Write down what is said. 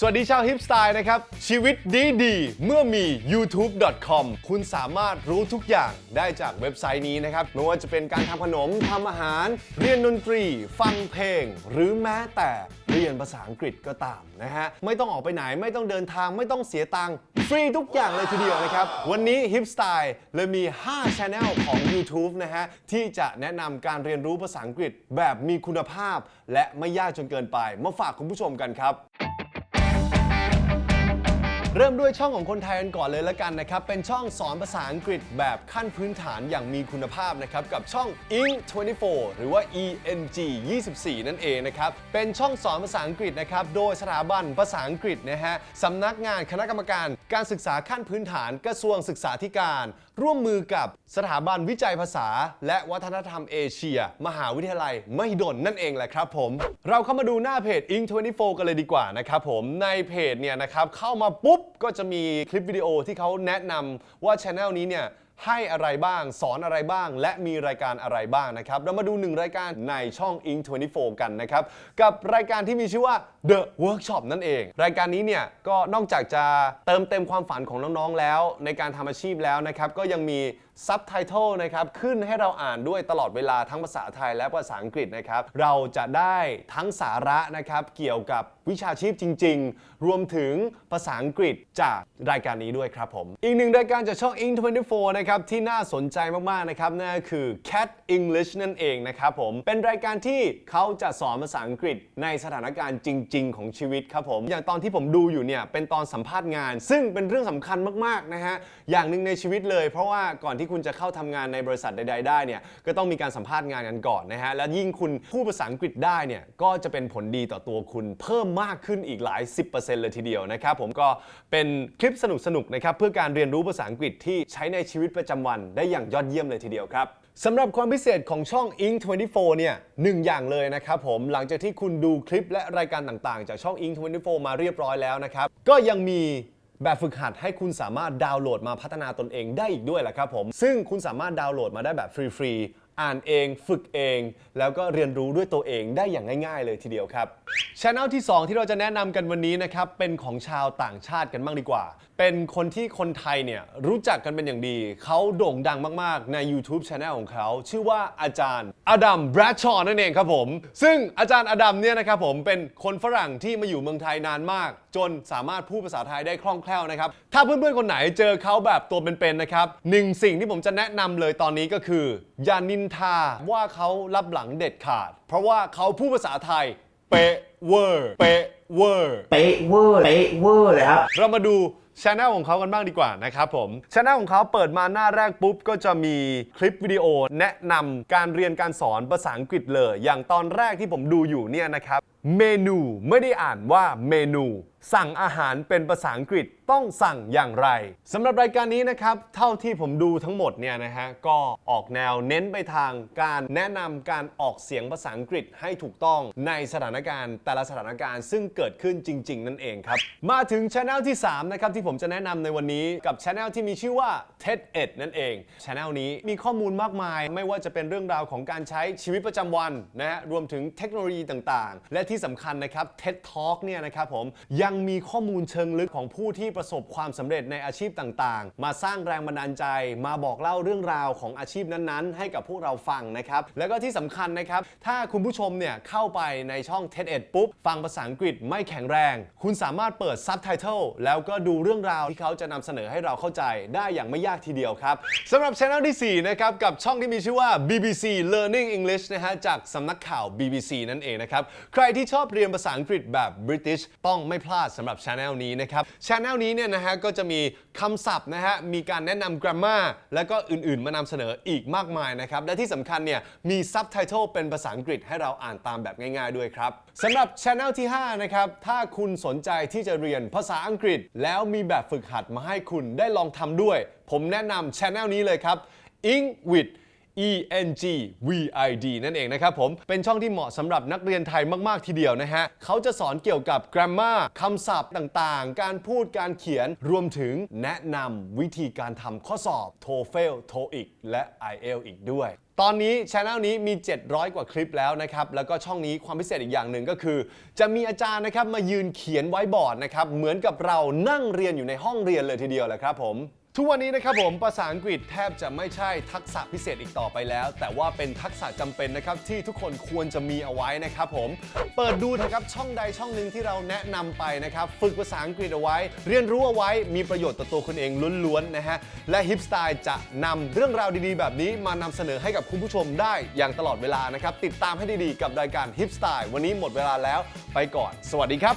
สวัสดีชาวฮิปสไตล์นะครับ ชีวิตดีดีเมื่อมี youtube.com คุณสามารถรู้ทุกอย่างได้จากเว็บไซต์นี้นะครับ ไม่ว่าจะเป็นการทำขนมทำอาหาร เรียนดนตรี ฟังเพลง หรือแม้แต่เรียนภาษาอังกฤษก็ตามนะฮะ ไม่ต้องออกไปไหนไม่ต้องเดินทางไม่ต้องเสียตังค์ฟรีทุกอย่างเลยทีเดียวนะครับ วันนี้ฮิปสไตล์เลยมี 5 Channel ของ YouTube นะฮะ ที่จะแนะนำการเรียนรู้ภาษาอังกฤษแบบมีคุณภาพ และไม่ยากจนเกินไป มาฝากคุณผู้ชมกันครับ เริ่มด้วยช่องของคนไทยกันก่อนเลยละกันนะครับ เป็นช่องสอนภาษาอังกฤษแบบขั้นพื้นฐานอย่างมีคุณภาพนะครับ กับช่อง ing 24 หรือว่า eng 24 นั่นเองนะครับ เป็นช่องสอนภาษาอังกฤษนะครับ โดยสถาบันภาษาอังกฤษนะฮะสำนักงานคณะกรรมการการศึกษาขั้นพื้นฐานกระทรวงศึกษาธิการ ร่วมมือกับสถาบันวิจัยภาษา และวัฒนธรรมเอเชีย มหาวิทยาลัยมหิดลนั่นเองแหละครับผม เราเข้ามาดูหน้าเพจ ing 24 กันเลยดีกว่านะครับผมในเพจเนี่ยนะครับเข้ามาปุ๊บก็จะมีคลิปวิดีโอที่เขาแนะนำว่าช anel นี้เนี่ยให้อะไรบ้าง สอนอะไรบ้าง และมีรายการอะไรบ้างนะครับ เรามาดูหนึ่งรายการในช่อง ing 24 กันนะครับ กับรายการที่มีชื่อว่า The Workshop นั่นเอง รายการนี้เนี่ยก็นอกจากจะเติมเต็มความฝันของน้องๆแล้ว ในการทำอาชีพแล้วนะครับ ก็ยังมี ซับไตเติลนะครับขึ้นให้เราอ่านด้วยตลอดเวลาทั้งภาษาไทยและภาษาอังกฤษนะครับ เราจะได้ทั้งสาระนะครับเกี่ยวกับวิชาชีพจริง ๆ รวมถึงภาษาอังกฤษจากรายการนี้ด้วยครับผม อีกหนึ่งรายการจากช่อง i n 24นะครับที่น่าสนใจมาก ๆ นะครับนั่นก็คือ cat english นั่นเองนะครับผม เป็นรายการที่เขาจะสอนภาษาอังกฤษในสถานการณ์จริง ๆ ของชีวิตครับผม อย่างตอนที่ผมดูอยู่เนี่ยเป็นตอนสัมภาษณ์งาน ซึ่งเป็นเรื่องสำคัญมาก ๆ นะฮะอย่างหนึ่งในชีวิตเลยเพราะว่าก่อนที่คุณจะเข้าทำงานในบริษัทใด ๆ ได้เนี่ยก็ต้องมีการสัมภาษณ์งานกันก่อนนะฮะและยิ่งคุณพูดภาษาอังกฤษได้เนี่ยก็จะเป็นผลดีต่อตัวคุณเพิ่มมากขึ้นอีกหลาย 10%เลยทีเดียวนะครับผมก็เป็นคลิปสนุกๆนะครับเพื่อการเรียนรู้ภาษาอังกฤษที่ใช้ในชีวิตประจำวัน ได้อย่างยอดเยี่ยมเลยทีเดียวครับสำหรับความพิเศษของช่อง ing 24 เนี่ยหนึ่งอย่างเลยนะครับผมหลังจากที่คุณดูคลิปและรายการต่างๆ จากช่อง ing 24 มาเรียบร้อยแล้วนะครับก็ยังมี แบบฝึกหัดให้คุณสามารถดาวน์โหลดมาพัฒนาตนเองได้อีกด้วยแหละครับผม ซึ่งคุณสามารถดาวน์โหลดมาได้แบบฟรีๆ อ่านเอง ฝึกเอง แล้วก็เรียนรู้ด้วยตัวเองได้อย่างง่าย ๆ เลยทีเดียวครับช anel ที่ 2 ที่เราจะแนะนำกันวันนี้นะครับ เป็นของชาวต่างชาติกันบ้างดีกว่า เป็นคนที่คนไทยเนี่ยรู้จักกันเป็นอย่างดี เขาโด่งดังมาก ๆ ใน YouTube Channel ของเขา ชื่อว่าอาจารย์อดัมแบรดชอนั่นเองครับผม ซึ่งอาจารย์อดัมเนี่ยนะครับผมเป็นคนฝรั่งที่มาอยู่เมืองไทยนานมาก จนสามารถพูดภาษาไทยได้คล่องแคล่วนะครับ ถ้าเพื่อน ๆ คนไหนเจอเขาแบบตัวเป็น ๆ นะครับหนึ่งสิ่งที่ผมจะแนะนำเลยตอนนี้ก็คือ อย่านินทาว่าเขารับหลังเด็ดขาด เพราะว่าเขาพูดภาษาไทยเป๊ะเวอร์ เป๊ะเวอร์ เป๊ะเวอร์เป๊ะเวอร์เลยครับ เรามาดูช anel ของเขากันบ้างดีกว่านะครับผมช anel ของเขาเปิดมาหน้าแรกปุ๊บ ก็จะมีคลิปวิดีโอแนะนำการเรียนการสอนภาษาอังกฤษเลย อย่างตอนแรกที่ผมดูอยู่เนี่ยนะครับ เมนูไม่ได้อ่านว่าเมนู สั่งอาหารเป็นภาษาอังกฤษต้องสั่งอย่างไรสำหรับรายการนี้นะครับ เท่าที่ผมดูทั้งหมดเนี่ยนะฮะก็ออกแนวเน้นไปทางการแนะนำการออกเสียงภาษาอังกฤษให้ถูกต้องในสถานการณ์แต่ละสถานการณ์ซึ่งเกิดขึ้นจริง ๆ นั่นเองครับ มาถึงช anel ที่ 3 นะครับ ที่ผมจะแนะนำในวันนี้กับช anel ที่มีชื่อว่า TED Ed นั่นเองช anel นี้มีข้อมูลมากมาย ไม่ว่าจะเป็นเรื่องราวของการใช้ชีวิตประจำวันนะฮะรวมถึงเทคโนโลยีต่างๆ และที่สำคัญนะครับ TED Talk เนี่ยนะครับผมยังมีข้อมูลเชิงลึกของผู้ที่ประสบความสำเร็จในอาชีพต่างๆ มาสร้างแรงบันดาลใจ มาบอกเล่าเรื่องราวของอาชีพนั้นๆ ให้กับพวกเราฟังนะครับแล้วก็ที่สำคัญนะครับถ้าคุณผู้ชมเนี่ยเข้าไปในช่อง TED Ed ปุ๊บ ฟังภาษาอังกฤษไม่แข็งแรง คุณสามารถเปิดซับไตเติลแล้วก็ดูเรื่องราวที่เขาจะนำเสนอให้เราเข้าใจได้อย่างไม่ยากทีเดียวครับสำหรับช anel ที่ 4 นะครับ กับช่องที่มีชื่อว่า BBC Learning English นะฮะ จากสำนักข่าว BBC นั่นเองนะครับ ใครที่ชอบเรียนภาษาอังกฤษแบบ British ต้องไม่พลาดสำหรับช anel นี้นะครับช anel นี้เนี่ยนะฮะก็จะมีคำศัพท์นะฮะมีการแนะนำ grammar แล้วก็อื่น ๆ มานำเสนออีกมากมายนะครับและที่สำคัญเนี่ยมีซับไตเติลเป็นภาษาอังกฤษให้เราอ่านตามแบบง่าย ๆ ด้วยครับสำหรับช anel ที่ 5 นะครับ ถ้าคุณสนใจที่จะเรียนภาษาอังกฤษ แล้วมีแบบฝึกหัดมาให้คุณได้ลองทำด้วย ผมแนะนำช anel นี้เลยครับ Ing with E N G V I D นั่นเองนะครับผม เป็นช่องที่เหมาะสำหรับนักเรียนไทยมาก ๆ ทีเดียวนะฮะ เขาจะสอนเกี่ยวกับ grammar คำศัพท์ต่างๆ การพูดการเขียน รวมถึงแนะนำวิธีการทำข้อสอบ TOEFL TOEIC และ IELTS อีกด้วย ตอนนี้ช anel นี้มี 700 กว่าคลิปแล้วนะครับ แล้วก็ช่องนี้ความพิเศษอีกอย่างหนึ่งก็คือ จะมีอาจารย์นะครับมายืนเขียนไว้บอร์ดนะครับ เหมือนกับเรานั่งเรียนอยู่ในห้องเรียนเลยทีเดียวแหละครับผม ทุกวันนี้นะครับผมภาษาอังกฤษแทบจะไม่ใช่ทักษะพิเศษอีกต่อไปแล้ว แต่ว่าเป็นทักษะจำเป็นนะครับที่ทุกคนควรจะมีเอาไว้นะครับผมเปิดดูนะครับช่องใดช่องหนึ่งที่เราแนะนำไปนะครับฝึกภาษาอังกฤษเอาไว้ เรียนรู้เอาไว้มีประโยชน์ต่อตัวคุณเองล้วนๆนะฮะและฮิปสไตล์จะนำเรื่องราวดีๆ แบบนี้มานำเสนอให้กับคุณผู้ชมได้อย่างตลอดเวลานะครับติดตามให้ดีๆ กับรายการฮิปสไตล์วันนี้หมดเวลาแล้วไปก่อน สวัสดีครับ